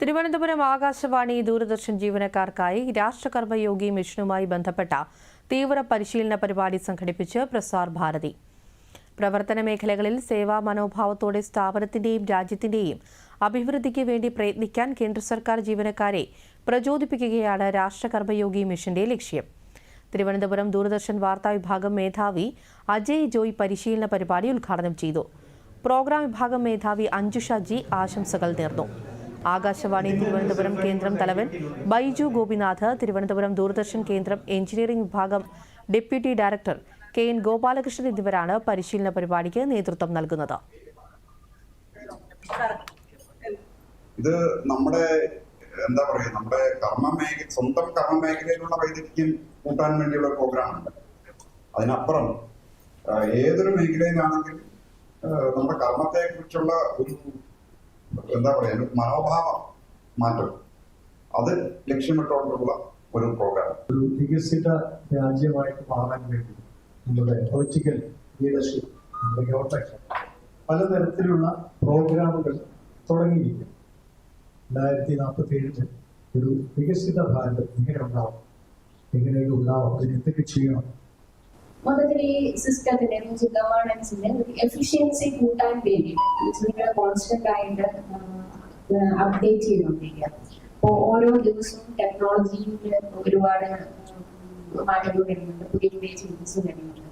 തിരുവനന്തപുരം ആകാശവാണി ദൂരദർശൻ ജീവനക്കാർക്കായി രാഷ്ട്രകർമ്മയോഗി മിഷനുമായി ബന്ധപ്പെട്ട തീവ്ര പരിശീലന പരിപാടി സംഘടിപ്പിച്ച് പ്രസാർ ഭാരതി. പ്രവർത്തന മേഖലകളിൽ സേവാ മനോഭാവത്തോടെ സ്ഥാപനത്തിന്റെയും രാജ്യത്തിന്റെയും അഭിവൃദ്ധിക്ക് വേണ്ടി പ്രയത്നിക്കാൻ കേന്ദ്ര സർക്കാർ ജീവനക്കാരെ പ്രചോദിപ്പിക്കുകയാണ് രാഷ്ട്രകർമ്മയോഗി മിഷന്റെ ലക്ഷ്യം. തിരുവനന്തപുരം ദൂരദർശൻ വാർത്താ വിഭാഗം മേധാവി അജയ് ജോയ് പരിശീലന പരിപാടി ഉദ്ഘാടനം ചെയ്തു. പ്രോഗ്രാം വിഭാഗം മേധാവി അഞ്ജുഷ ജി ആശംസകൾ നേർന്നു. ആകാശവാണി തിരുവനന്തപുരം കേന്ദ്രം തലവൻ ബൈജു ഗോപിനാഥ് തിരുവനന്തപുരം ദൂരദർശൻ കേന്ദ്രം എഞ്ചിനീയറിംഗ് വിഭാഗം deputy director K N Gopalakrishnan എന്നിവരാണ് പരിശീലന പരിപാടിക്ക് നേതൃത്വം നൽകുന്നത്. ഇത് നമ്മുടെ എന്താ പറയുക നമ്മുടെ കർമ്മ സ്വന്തം കർമ്മ മേഖലയിലുള്ള വൈദഗ്ധ്യം കൂട്ടാൻ വേണ്ടിയുള്ള പ്രോഗ്രാം ഉണ്ട്. അതിനപ്പുറം ഏതൊരു മേഖലയിലാണെങ്കിലും നമ്മുടെ കർമ്മത്തെ കുറിച്ചുള്ള ഒരു എന്താ പറയുക ഒരു മനോഭാവം മാറ്റം. അത് ലക്ഷ്യമിട്ടുകൊണ്ടുള്ള ഒരു പ്രോഗ്രാം ഒരു വികസിത രാജ്യമായിട്ട് മാറാൻ വേണ്ടി നമ്മുടെ പൊളിറ്റിക്കൽ ലീഡർഷിപ്പ് നമ്മുടെ ഗവൺമെന്റ് പലതരത്തിലുള്ള പ്രോഗ്രാമുകൾ തുടങ്ങിയിരിക്കും രണ്ടായിരത്തി നാൽപ്പത്തി ഏഴിൽ ഒരു വികസിത ഭാരതം എങ്ങനെ ഉണ്ടാവും എങ്ങനെയൊക്കെ ഉണ്ടാവും അതിന് എന്തൊക്കെ ചെയ്യണം? മൊത്തത്തിൽ ഈ സിസ്റ്റത്തിന്റെ ഗവേണൻസിന്റെ ഒരു എഫിഷ്യൻസി കൂട്ടാൻ വേണ്ടിയിട്ട് നിങ്ങൾ കോൺസ്റ്റന്റ് ആയിട്ട് അപ്ഡേറ്റ് ചെയ്തുകൊണ്ടിരിക്കുക. അപ്പോൾ ഓരോ ദിവസവും ടെക്നോളജിയിൽ ഒരുപാട് മാറ്റങ്ങൾ വരുന്നുണ്ട്. പുതിയ പുതിയ ചേഞ്ചസ് വരുന്നുണ്ട്.